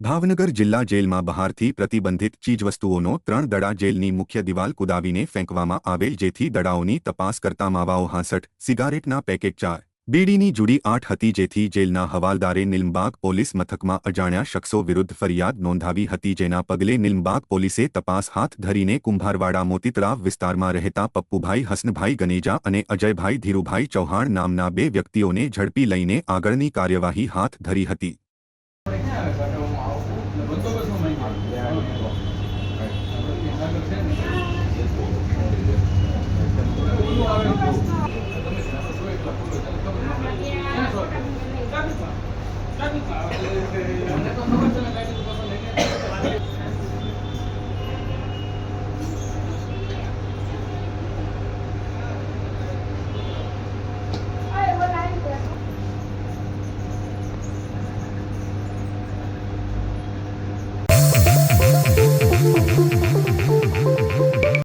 ભાવનગર જિલ્લા જેલમાં બહારથી પ્રતિબંધિત ચીજવસ્તુઓનો ત્રણ દડા જેલની મુખ્ય દિવાલ કુદાવીને ફેંકવામાં આવેલ, જેથી દડાઓની તપાસ કરતા માવાઓ હાંસઠ, સિગારેટના પેકેટ ચાર, બીડીની જુડી આઠ હતી, જેથી જેલના હવાલદારે નિલમબાગ પોલીસ મથકમાં અજાણ્યા શખ્સો વિરુદ્ધ ફરિયાદ નોંધાવી હતી, જેના પગલે નિલમબાગ પોલીસે તપાસ હાથ ધરીને કુંભારવાડા મોતીતળાવ વિસ્તારમાં રહેતા પપ્પુભાઈ, હસનભાઈ ગનેજા અને અજયભાઈ ધીરુભાઈ ચૌહાણ નામના બે વ્યક્તિઓને ઝડપી લઈને આગળની કાર્યવાહી હાથ ધરી હતી. Gracias.